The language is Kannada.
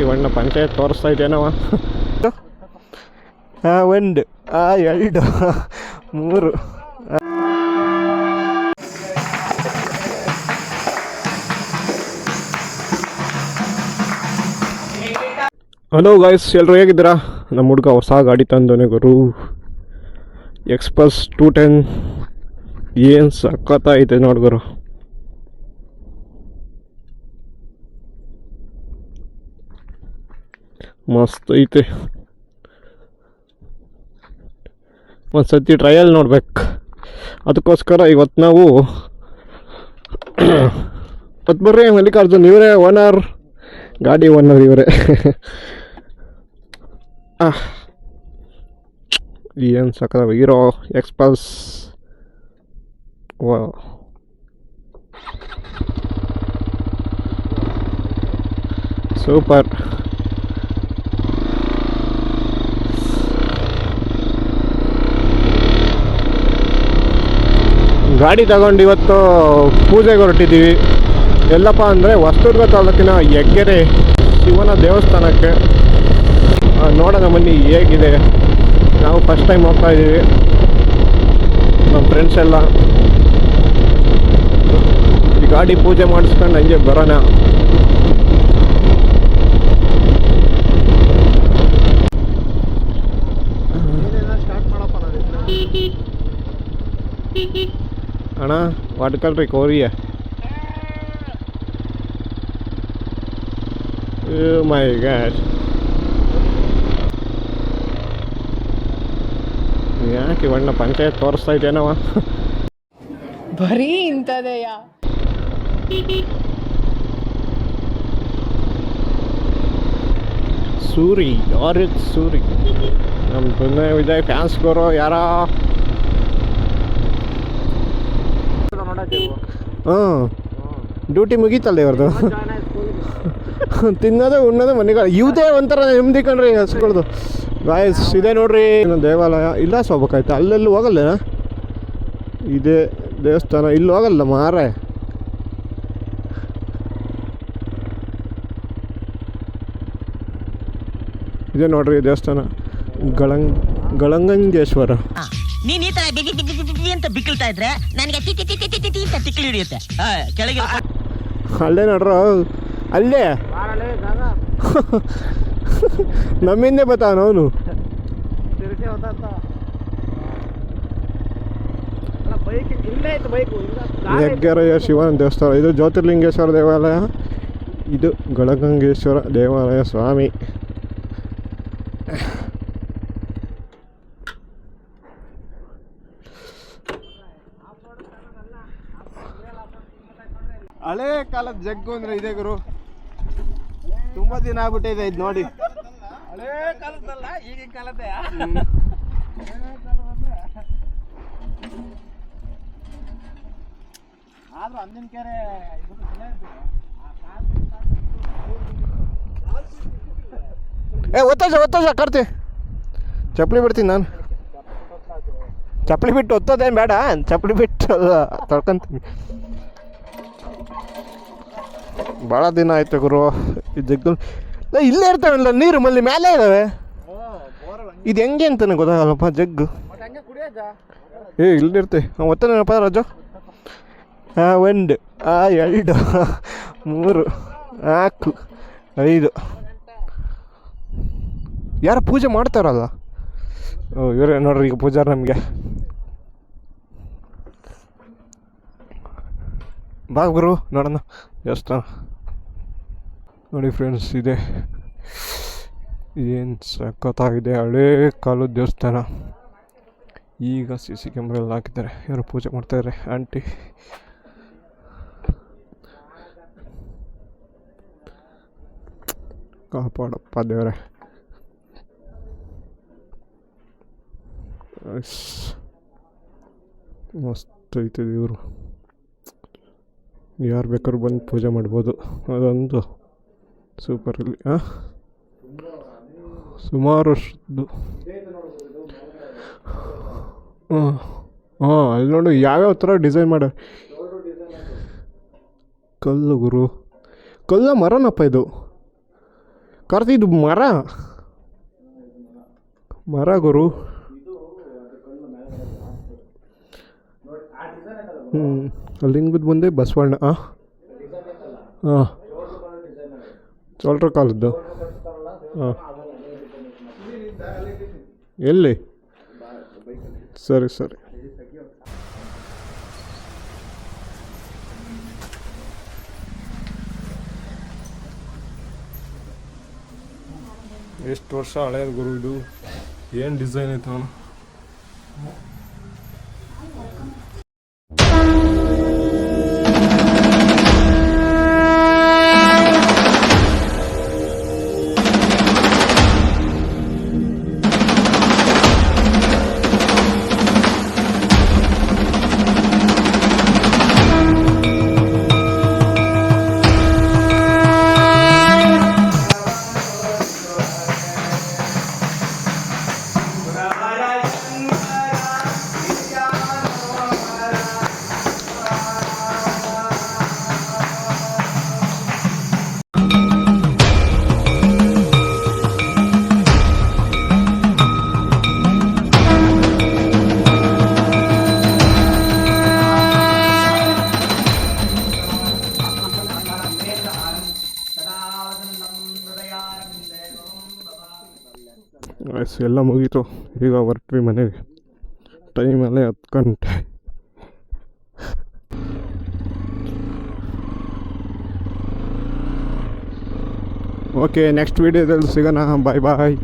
ಇವಣ್ಣ ಪಂಚಾಯತ್ ತೋರಿಸ್ತಾ ಇದ್ದೇನವ? ಆ ಒಂದು ಆ ಎರಡು ಮೂರು. ಹಲೋ ಗಾಯ್ಸ್ ಎಲ್ಲರೂ ಹೇಗಿದ್ದೀರಾ? ನಮ್ಮ ಹುಡುಗ ಹೊಸ ಗಾಡಿ ತಂದವನೇ ಗುರು. ಎಕ್ಸ್ಪ್ರೆಸ್ ಟೂ ಟೆನ್ ಏನು ನೋಡಿ ನೋಡ್ಗುರು ಮಸ್ತ್ ಐತೆ ಒಂದು ಸತಿ ಟ್ರಯಲ್ ನೋಡ್ಬೇಕು. ಅದಕ್ಕೋಸ್ಕರ ಇವತ್ತು ನಾವು ಮತ್ತು ಬರ್ರಿ ಮಲ್ಲಿಕಾರ್ಜುನ್, ಇವರೇ ಓನರ್. ಗಾಡಿ ಓನರ್ ಇವರೇ. ಏನು ಸಕ ಹೀರೋ, ಎಕ್ಸ್ಪಲ್ಸ್. ವಾ. ಸೂಪರ್. ಗಾಡಿ ತಗೊಂಡು ಇವತ್ತು ಪೂಜೆಗೆ ಹೊರಟಿದ್ದೀವಿ. ಎಲ್ಲಪ್ಪ ಅಂದರೆ ಹೊಸದುರ್ಗ ತಾಲೂಕಿನ ಹೆಗ್ಗೆರೆ ಶಿವನ ದೇವಸ್ಥಾನಕ್ಕೆ. ನೋಡೋಣ ಬನ್ನಿ ಹೇಗಿದೆ. ನಾವು ಫಸ್ಟ್ ಟೈಮ್ ಹೋಗ್ತಾ ಇದ್ದೀವಿ. ನಮ್ಮ ಫ್ರೆಂಡ್ಸ್ ಎಲ್ಲ. ಈ ಗಾಡಿ ಪೂಜೆ ಮಾಡಿಸ್ಕೊಂಡು ಹಂಗೆ ಬರೋಣ. ಅಣ್ಣ ವಾಟ್ಕಲ್ರಿ ಕೋರಿಯ ಮೈ ಗಾಡ್. ಯಾಕೆ ಇವಣ್ಣ ಪಂಚಾಯತ್ ತೋರಿಸ್ತಾ ಇದ್ದೇನವ ಬರೀ ಇಂಥದೆಯಾ? ಸೂರಿ ಯಾರು ಸೂರಿ? ನಮ್ಮ ವಿಜಯ್ ಫ್ಯಾನ್ಸ್ಗೋರು ಯಾರ? ಹಾಂ ಡ್ಯೂಟಿ ಮುಗೀತಲ್ಲ ಇವ್ರದ್ದು ತಿನ್ನೋದು, ಉಣ್ಣೋದು ಮನೆಗಳು ಇವುದೇ ಒಂಥರ ನೆಮ್ಮದಿ ಕಣ್ರಿ ಹಸ್ಕೊಳ್ದು ಗಾಯಸ್ ಇದೆ ನೋಡ್ರಿ ದೇವಾಲಯ. ಇಲ್ಲ ಹೋಗ್ಬೇಕಾಯ್ತು ಅಲ್ಲೆಲ್ಲ ಹೋಗಲ್ಲ ಇದೇ ದೇವಸ್ಥಾನ. ಇಲ್ಲಿ ಹೋಗಲ್ಲ ಮಾರೆ ಇದೆ ನೋಡ್ರಿ ದೇವಸ್ಥಾನ. ಗಳಂಗ್, ಗಳಂಗಂಗೇಶ್ವರ. ನೀನ್ ಈ ತರ ಅಂತ ಬಿಕ್ಕಿಳ್ತಾ ಇದ್ರೆ ನನಗೆ ಟಿ ಅಂತ ತಿಕ್ಲಿ ಹಿಡಿಯುತ್ತೆ. ಕೆಳಗೆ ಅಲ್ಲೇ ನೋಡ್ರ, ಅಲ್ಲೇ. ನಮ್ಮಿಂದೆ ಬತ್ತಾನ ಅವನು? ಹೆಗ್ಗೆರೆಯ ಶಿವನ ದೇವಸ್ಥಾನ. ಇದು ಜ್ಯೋತಿರ್ಲಿಂಗೇಶ್ವರ ದೇವಾಲಯ. ಇದು ಗಳಗಂಗೇಶ್ವರ ದೇವಾಲಯ, ಸ್ವಾಮಿ. ಹಳೇ ಕಾಲದ ಜಗ್ಗು ಅಂದ್ರೆ ಇದೆ ಗುರು. ತುಂಬಾ ದಿನ ಆಗ್ಬಿಟ್ಟಿದೆ ಇದು ನೋಡಿ. ಹಳೇ ಕಾಲದಲ್ಲ ಈಗಿನ ಕಾಲದ್ದೇ. ಆದ್ರೂ ಅಂದಿನ ಕೆರೆ. ಏ ಒತ್ತೋಜ ಒತ್ತೋಜ ಕರ್ತಿ. ಚಪ್ಪಲಿ ಬಿಡ್ತೀನಿ ನಾನು. ಚಪ್ಪಲಿ ಬಿಟ್ಟು ಒತ್ತೋದೇನು ಬೇಡ ಚಪ್ಪಲಿ ಬಿಟ್ಟು ತೊಳ್ಕೊಂತೀನಿ. ಭಾಳ ದಿನ ಆಯ್ತು ಗುರು. ಲೇ, ಇಲ್ಲೇ ಇರ್ತಾವಲ್ಲ ನೀರು ಮಲ್ಲಿ ಮೇಲೆ ಇದ್ದಾವೆ ಇದು ಹೆಂಗೆ ಅಂತಾನೆ ಗೊತ್ತಾಗಲ್ಲಪ್ಪ ಜಗ್ಗು. ಏ ಇಲ್ಲಿರ್ತೆ ಹಾಂ ರಾಜು? ಆ ಒಂದು ಆ ಎರಡು ಮೂರು ನಾಲ್ಕು ಐದು. ಯಾರು ಪೂಜೆ ಮಾಡ್ತಾರಲ್ಲ? ಓ ಇವರೇ ನೋಡ್ರಿ ಈಗ ಪೂಜಾರ ನಮಗೆ. ಬಾ ಗುರು ನೋಡೋಣ. ದೇವಸ್ಥಾನ ನೋಡಿ ಫ್ರೆಂಡ್ಸ್ ಇದೆ. ಏನು ಸಖತ್ತಾಗಿದೆ ಹಳೇ ಕಾಲದ ದೇವಸ್ಥಾನ. ಈಗ ಸಿ ಸಿ ಕ್ಯಾಮ್ರಾ ಎಲ್ಲ ಹಾಕಿದ್ದಾರೆ. ಯಾರು ಪೂಜೆ ಮಾಡ್ತಾಯಿದ್ದಾರೆ ಆಂಟಿ ಕಾಪಾಡಪ್ಪ ದೇವರೇ. ಮಸ್ತ್ ಐತೆ ದೇವರು. ಯಾರು ಬೇಕಾದ್ರೂ ಬಂದು ಪೂಜೆ ಮಾಡ್ಬೋದು. ಅದೊಂದು ಸೂಪರ್ ಹಾಂ ಸುಮಾರು ವರ್ಷದ್ದು ಹಾಂ ಹಾಂ ಅಲ್ಲಿ ನೋಡು ಯಾವ್ಯಾವ ಥರ ಡಿಸೈನ್ ಮಾಡ ಕಲ್ಲು ಗುರು. ಕಲ್ಲ ಮರನಪ್ಪ ಇದು. ಕರ್ತಿದ್ದು ಮರ? ಮರ ಗುರು. ಹ್ಞೂ ಲಿಂಗದ ಮುಂದೆ ಬಸವಣ್ಣ. ಹಾಂ ಹಾಂ ಚೋಳ್ರ ಕಾಲದ್ದು? ಹಾಂ. ಎಲ್ಲಿ? ಸರಿ ಸರಿ. ಎಷ್ಟು ವರ್ಷ ಹಳೆಯ ಗುರು ಇದು? ಏನು ಡಿಸೈನ್ ಐತೆ ಅವನು? ಆಯ್ತು ಎಲ್ಲ ಮುಗೀತು. ಈಗ ಹೊರಟ್ವಿ ಮನೆಗೆ. ಟೈಮಲ್ಲೇ ಹತ್ತು ಗಂಟೆ. ಓಕೆ ನೆಕ್ಸ್ಟ್ ವೀಡಿಯೋದಲ್ಲಿ ಸಿಗೋಣ. ಬಾಯ್ ಬಾಯ್